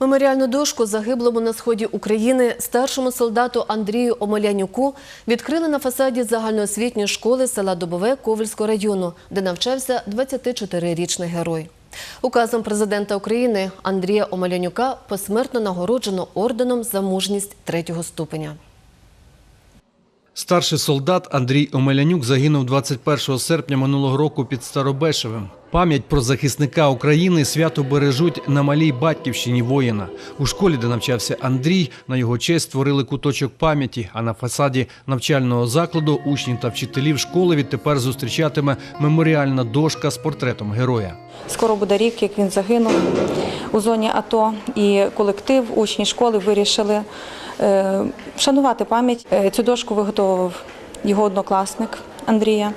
Меморіальну дошку загиблому на сході України старшому солдату Андрію Омелянюку відкрили на фасаді загальноосвітньої школи села Добове Ковальського району, де навчався 24-річний герой. Указом президента України Андрія Омелянюка посмертно нагороджено орденом за мужність третього ступеня. Старший солдат Андрій Омелянюк загинув 21 серпня минулого року під Старобешевим. Пам'ять про захисника України свято бережуть на малій батьківщині воїна. У школі, де навчався Андрій, на його честь створили куточок пам'яті. А на фасаді навчального закладу учнів та вчителів школи відтепер зустрічатиме меморіальна дошка з портретом героя. Скоро буде рік, як він загинув у зоні АТО, і колектив, учні школи вирішили е, вшанувати пам'ять. Е, Цю дошку виготовив його однокласник Андрія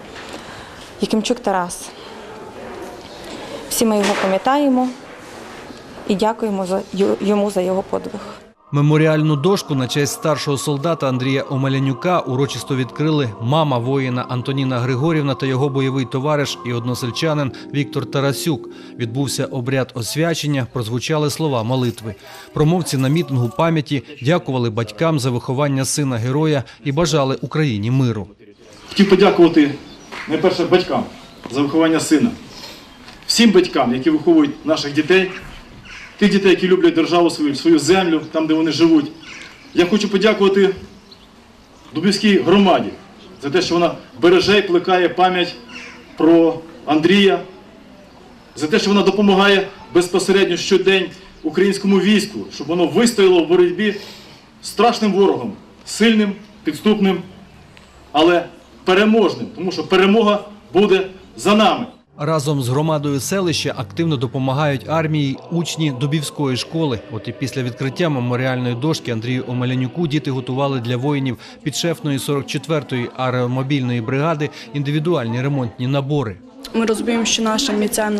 Якимчук Тарас. Всі ми його пам'ятаємо і дякуємо за йому за його подвиг. Меморіальну дошку на честь старшого солдата Андрія Омелянюка урочисто відкрили мама воїна Антоніна Григорівна та його бойовий товариш і односельчанин Віктор Тарасюк. Відбувся обряд освячення, прозвучали слова молитви. Промовці на мітингу пам'яті дякували батькам за виховання сина героя і бажали Україні миру. Хотів подякувати найперше батькам за виховання сина, всім батькам, які виховують наших дітей, тих дітей, які люблять державу свою, свою землю, там, де вони живуть. Я хочу подякувати Дубівській громаді за те, що вона береже і плекає пам'ять про Андрія, за те, що вона допомагає безпосередньо щодень українському війську, щоб воно вистояло в боротьбі страшним ворогом, сильним, підступним, але переможним, тому що перемога буде за нами. Разом з громадою селища активно допомагають армії учні Дубівської школи. От і після відкриття меморіальної дошки Андрію Омелянюку діти готували для воїнів підшефної 44-ї аеромобільної бригади індивідуальні ремонтні набори. Ми розуміємо, що нашим бійцям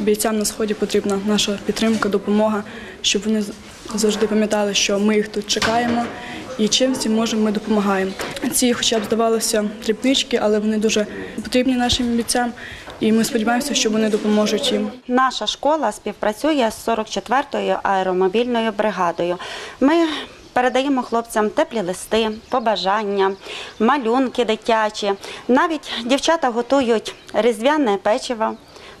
бійцям на сході потрібна наша підтримка, допомога, щоб вони завжди пам'ятали, що ми їх тут чекаємо і чим всім можемо, ми допомагаємо. Ці, хоча б здавалося, дрібнички, але вони дуже потрібні нашим бійцям, і ми сподіваємося, що вони допоможуть їм. Наша школа співпрацює з 44-ю аеромобільною бригадою. Ми передаємо хлопцям теплі листи, побажання, малюнки дитячі. Навіть дівчата готують різдвяне печиво.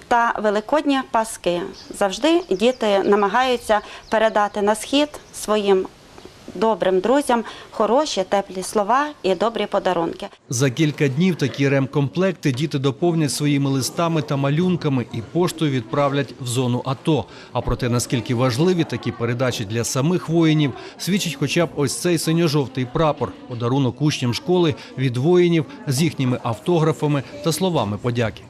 Та великодні паски завжди діти намагаються передати на схід своїм добрим друзям хороші теплі слова і добрі подарунки. За кілька днів такі ремкомплекти діти доповнять своїми листами та малюнками і поштою відправлять в зону АТО. А про те, наскільки важливі такі передачі для самих воїнів, свідчить хоча б ось цей синьо-жовтий прапор, подарунок учням школи від воїнів з їхніми автографами та словами подяки.